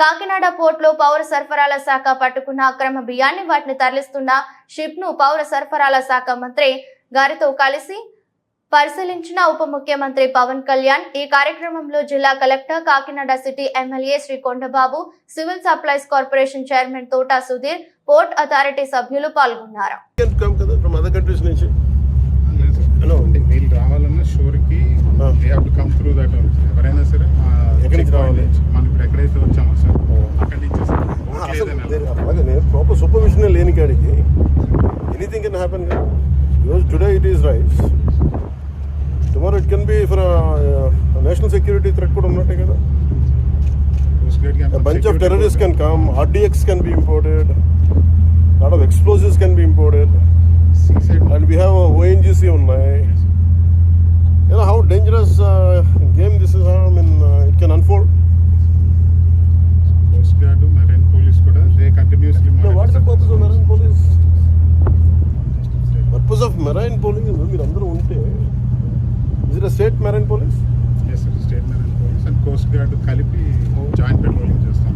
కాకినాడ పోర్టులో పౌర సరఫరాల శాఖ పట్టుకున్న అక్రమ బియ్యాన్ని వాటిని తరలిస్తున్న షిప్ను పౌర సరఫరాల శాఖ మంత్రి గారితో కలిసి పరిశీలించిన ఉప ముఖ్యమంత్రి పవన్ కళ్యాణ్. ఈ కార్యక్రమంలో జిల్లా collector Kakinada city MLA Shri Kondababu civil supplies corporation chairman Thota Sudheer port authority సభ్యులు పాల్గొన్నారు. కదా from other countries anything can happen because today it is rise. tomorrow it can be for a, uh, national security threat kuda unnatte a bunch of terrorists can come rdx can be imported a lot of explosives can be imported. And we have a ongc on my you know how dangerous uh, Purpose of marine police, మీరు అందరూ ఉంటే, it a state marine police? State marine police and coast guard కలిపి joint patrolling చేస్తాం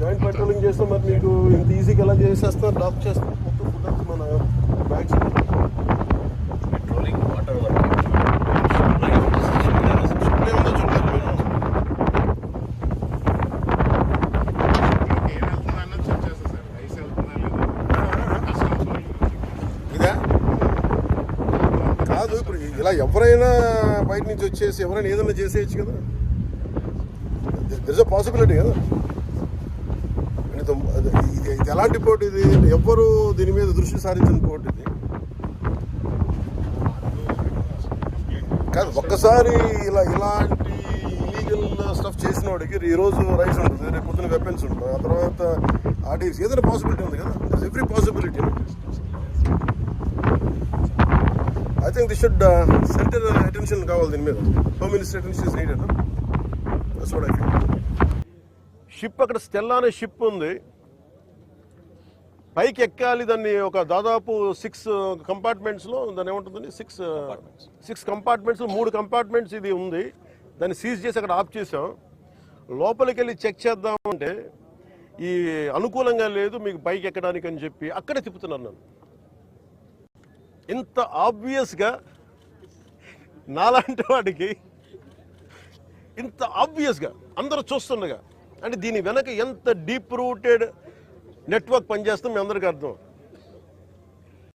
joint patrolling చేస్తే మరి మీకు ఇంత ఈజీగా ఎలా చేసేస్తారు డాక్ చేస్తారు మొత్తం ఫుడ్ అంతా మన బ్యాగ్స్ పెట్రోలింగ్ వాటర్ వర్క్ ఏముందో చూడాలి మీరు. ఏం వెళ్తుందా అన్నది చెక్ చేస్తా సార్ రైస్ వెళ్తుందా లేదా కస్టమ్స్ వాళ్ళు ఇదా కాదు ఇప్పుడు ఇలా ఎవరైనా బయట నుంచి వచ్చేసి ఎవరైనా ఏదైనా చేసేయచ్చు కదా. దిస్ అ పాసిబిలిటీ కదా. ఇది ఎలాంటి పోటీ ఇది? ఎవ్వరు దీని మీద దృష్టి సారించిన పోటీ ఇది? కాదు ఒక్కసారి ఇలా ఇలాంటి ఇలీగల్ స్టఫ్ చేసిన వాడికి ఈరోజు రైస్ ఉంటుంది రేపు పొద్దున వెపన్స్ ఉంటుంది ఆ తర్వాత ఆర్డీస్ ఏదైనా పాసిబిలిటీ ఉంది కదా. Every possibility I think this should centre attention కావాలి దీని మీద. Home minister attention is needed that's what I feel ship అక్కడ స్టెల్లా అనే షిప్ ఉంది. పైకి ఎక్కాలి దాన్ని ఒక దాదాపు సిక్స్ కంపార్ట్మెంట్స్లో దాన్ని ఏముంటుందండి? సిక్స్ సిక్స్ కంపార్ట్మెంట్స్ మూడు కంపార్ట్మెంట్స్ ఇది ఉంది. దాన్ని సీజ్ చేసి అక్కడ ఆఫ్ చేసాం లోపలికి వెళ్ళి చెక్ చేద్దామంటే ఈ అనుకూలంగా లేదు మీకు పైకి ఎక్కడానికి అని చెప్పి అక్కడే తిప్పుతున్నాను నన్ను ఇంత ఆబ్వియస్గా నాలాంటి వాడికి ఇంత ఆబ్వియస్గా అందరూ చూస్తుండగా. అంటే దీని వెనక ఎంత డీప్ రూటెడ్ నెట్వర్క్ పనిచేస్తుందో మీ అందరికీ అర్థం.